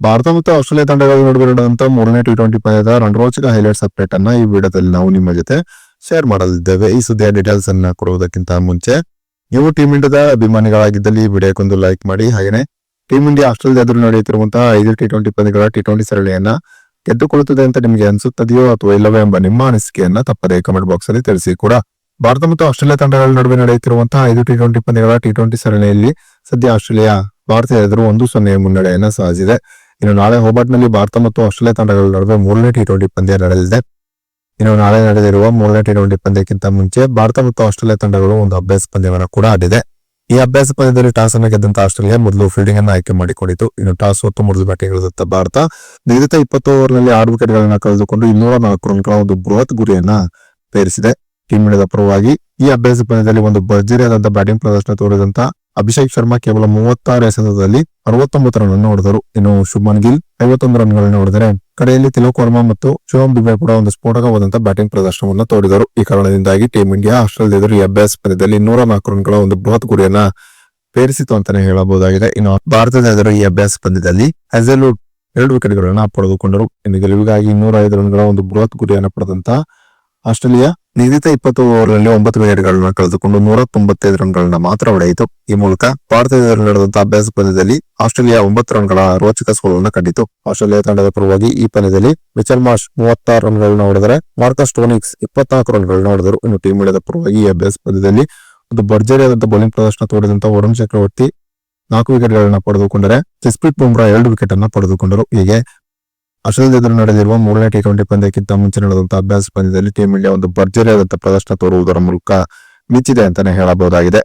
ಭಾರತ ಮತ್ತು ಆಸ್ಟ್ರೇಲಿಯಾ ತಂಡಗಳ ನಡುವೆ ಮೂರನೇ ಟಿ ಟ್ವೆಂಟಿ ಪಂದ್ಯದ ರಣರೋಚಕ ಹೈಲೈಟ್ಸ್ ಅಪ್ಡೇಟ್ ಅನ್ನ ಈ ವಿಡಿಯೋದಲ್ಲಿ ನಾವು ನಿಮ್ಮ ಜೊತೆ ಶೇರ್ ಮಾಡಲಿದ್ದೇವೆ. ಈ ಸುದ್ದಿಯ ಡೀಟೇಲ್ಸ್ ಅನ್ನ ಕೊಡುವುದಕ್ಕಿಂತ ಮುಂಚೆ ನೀವು ಟೀಮ್ ಇಂಡಿಯಾದ ಅಭಿಮಾನಿಗಳಾಗಿದ್ದಲ್ಲಿ ಈ ವಿಡಿಯೋಕ್ಕೊಂದು ಲೈಕ್ ಮಾಡಿ. ಹಾಗೆಯೇ ಟೀಮ್ ಇಂಡಿಯಾ ಆಸ್ಟ್ರೇಲಿಯಾ ಎದುರು ನಡೆಯುತ್ತಿರುವಂತಹ ಐದು ಟಿ ಟ್ವೆಂಟಿ ಪಂದ್ಯಗಳ ಟಿ ಟ್ವೆಂಟಿ ಸರಣಿಯನ್ನ ಗೆದ್ದುಕೊಳ್ಳುತ್ತದೆ ಅಂತ ನಿಮಗೆ ಅನಿಸುತ್ತದೆಯೋ ಅಥವಾ ಇಲ್ಲವೇ ಎಂಬ ನಿಮ್ಮ ಅನಿಸಿಕೆಯನ್ನ ತಪ್ಪದೇ ಕಮೆಂಟ್ ಬಾಕ್ಸ್ ಅಲ್ಲಿ ತಿಳಿಸಿ ಕೂಡ. ಭಾರತ ಮತ್ತು ಆಸ್ಟ್ರೇಲಿಯಾ ತಂಡಗಳ ನಡುವೆ ನಡೆಯುತ್ತಿರುವಂತಹ ಐದು ಟಿ ಟ್ವೆಂಟಿ ಪಂದ್ಯಗಳ ಟಿ ಟ್ವೆಂಟಿ ಸರಣಿಯಲ್ಲಿ ಸದ್ಯ ಆಸ್ಟ್ರೇಲಿಯಾ ಭಾರತ ಎದುರು ಒಂದು ಸೊನ್ನೆ ಮುನ್ನಡೆಯನ್ನ ಸಾಧಿಸಿದೆ. ಇನ್ನು ನಾಳೆ ಹೋಬಾಟ್ನಲ್ಲಿ ಭಾರತ ಮತ್ತು ಆಸ್ಟ್ರೇಲಿಯಾ ತಂಡಗಳ ನಡುವೆ ಮೂರನೇ ಟಿ ಟ್ವೆಂಟಿ ಪಂದ್ಯ ನಡೆಯಲಿದೆ. ಇನ್ನು ನಾಳೆ ನಡೆದಿರುವ ಮೂರನೇ ಟಿ ಟ್ವೆಂಟಿ ಪಂದ್ಯಕ್ಕಿಂತ ಮುಂಚೆ ಭಾರತ ಮತ್ತು ಆಸ್ಟ್ರೇಲಿಯಾ ತಂಡಗಳು ಒಂದು ಅಭ್ಯಾಸ ಪಂದ್ಯವನ್ನು ಕೂಡ ಆಡಿದೆ. ಈ ಅಭ್ಯಾಸ ಪಂದ್ಯದಲ್ಲಿ ಟಾಸ್ ಅನ್ನು ಗೆದ್ದಂತ ಆಸ್ಟ್ರೇಲಿಯಾ ಮೊದಲು ಫೀಲ್ಡಿಂಗ್ ಅನ್ನು ಆಯ್ಕೆ ಮಾಡಿಕೊಂಡಿತು. ಇನ್ನು ಟಾಸ್ ಹೊತ್ತು ಮೊದಲು ಬ್ಯಾಟಿಂಗ್ ಇಳಿದಂತ ಭಾರತ ನಿಗದಿತ ಇಪ್ಪತ್ತು ಓವರ್ನಲ್ಲಿ ಆರು ವಿಕೆಟ್ಗಳನ್ನು ಕಳೆದುಕೊಂಡು ಇನ್ನೂರ ನಾಲ್ಕು ರನ್ಗಳ ಒಂದು ಬೃಹತ್ ಗುರಿಯನ್ನ ಪೇರಿಸಿದೆ. ಟೀಮ್ ಇಂಡಿಯಾದ ಪರವಾಗಿ ಈ ಅಭ್ಯಾಸ ಪಂದ್ಯದಲ್ಲಿ ಒಂದು ಭರ್ಜರಿಯಾದಂತಹ ಬ್ಯಾಟಿಂಗ್ ಪ್ರದರ್ಶನ ತೋರಿದಂತ ಅಭಿಷೇಕ್ ಶರ್ಮಾ ಕೇವಲ ಮೂವತ್ತಾರು ಎಸೆತದಲ್ಲಿ ಅರವತ್ತೊಂಬತ್ತು ರನ್ ಹೊಡೆದರು. ಇನ್ನು ಶುಭ್ಮನ್ ಗಿಲ್ ಐವತ್ತೊಂದು ರನ್ಗಳನ್ನು ಹೊಡೆದರೆ ಕಡೆಯಲ್ಲಿ ತಿಲೋಕ್ ವರ್ಮಾ ಮತ್ತು ಶಿವಂ ದುಬೆ ಕೂಡ ಒಂದು ಸ್ಫೋಟಕವಾದಂತಹ ಬ್ಯಾಟಿಂಗ್ ಪ್ರದರ್ಶನವನ್ನು ತೋರಿದರು ಈ ಕಾರಣದಿಂದಾಗಿ ಟೀಮ್ ಇಂಡಿಯಾ ಆಸ್ಟ್ರೇಲಿಯಾ ಎದುರು ಅಭ್ಯಾಸ ಪಂದ್ಯದಲ್ಲಿ ನೂರ ನಾಲ್ಕು ರನ್ಗಳ ಒಂದು ಬೃಹತ್ ಗುರಿಯನ್ನ ಪೇರಿಸಿತು ಅಂತಾನೆ ಹೇಳಬಹುದಾಗಿದೆ. ಇನ್ನು ಭಾರತದ ಎದುರು ಈ ಅಭ್ಯಾಸ ಪಂದ್ಯದಲ್ಲಿ ಹೆಸಲು ಎರಡು ವಿಕೆಟ್ ಗಳನ್ನ ಪಡೆದುಕೊಂಡರು. ಇನ್ನು ಗೆಲುವಿಗಾಗಿ ಇನ್ನೂರ ಐದು ರನ್ಗಳ ಒಂದು ಬೃಹತ್ ಗುರಿಯನ್ನು ಪಡೆದಂತ ಆಸ್ಟ್ರೇಲಿಯಾ ನಿಗದಿತ ಇಪ್ಪತ್ತು ಓವರ್ನಲ್ಲಿ ಒಂಬತ್ತು ವಿಕೆಟ್ ಗಳನ್ನ ಕಳೆದುಕೊಂಡು ನೂರ ತೊಂಬತ್ತೈದು ರನ್ಗಳನ್ನ ಮಾತ್ರ ಹೊಡೆಯಿತು. ಈ ಮೂಲಕ ಭಾರತದ ನಡೆದಂತಹ ಅಭ್ಯಾಸ ಪಂದ್ಯದಲ್ಲಿ ಆಸ್ಟ್ರೇಲಿಯಾ ಒಂಬತ್ತು ರನ್ಗಳ ರೋಚಕ ಸೋಲನ್ನು ಕಂಡಿತು. ಆಸ್ಟ್ರೇಲಿಯಾ ತಂಡದ ಪರವಾಗಿ ಈ ಪಂದ್ಯದಲ್ಲಿ ಮಿಚಲ್ ಮಾರ್ಷ್ ಮೂವತ್ತಾರು ರನ್ಗಳನ್ನ ಹೊಡೆದರೆ ಮಾರ್ಕಸ್ ಟೋನಿಕ್ಸ್ ಇಪ್ಪತ್ನಾಲ್ಕು ರನ್ಗಳನ್ನ ಹೊಡೆದರು. ಇನ್ನು ಟೀಮ್ ಇಂಡಿಯಾದ ಪರವಾಗಿ ಈ ಅಭ್ಯಾಸ ಪಂದ್ಯದಲ್ಲಿ ಒಂದು ಭರ್ಜರಿಯಾದಂತಹ ಬೌಲಿಂಗ್ ಪ್ರದರ್ಶನ ತೋರಿದಂತಹ ವರುಣ್ ಚಕ್ರವರ್ತಿ ನಾಲ್ಕು ವಿಕೆಟ್ ಗಳನ್ನ ಪಡೆದುಕೊಂಡರೆ ಜಸ್ಪ್ರೀತ್ ಬುಮ್ರಾ ಎರಡು ವಿಕೆಟ್ ಅನ್ನ ಪಡೆದುಕೊಂಡರು. ಹೀಗೆ ಆಸ್ಟ್ರೇಲಿಯಾ ಎದುರು ನಡೆದಿರುವ ಮೂರನೇ ಟಿ ಟ್ವೆಂಟಿ ಪಂದ್ಯಕ್ಕಿಂತ ಮುಂಚೆ ನಡೆದಂತಹ ಅಭ್ಯಾಸ ಪಂದ್ಯದಲ್ಲಿ ಟೀಮ್ ಇಂಡಿಯಾ ಒಂದು ಭರ್ಜರಿಯಾದಂತಹ ಪ್ರದರ್ಶನ ತೋರುವುದರ ಮೂಲಕ ಮಿಚ್ಚಿದೆ ಅಂತಾನೆ ಹೇಳಬಹುದಾಗಿದೆ.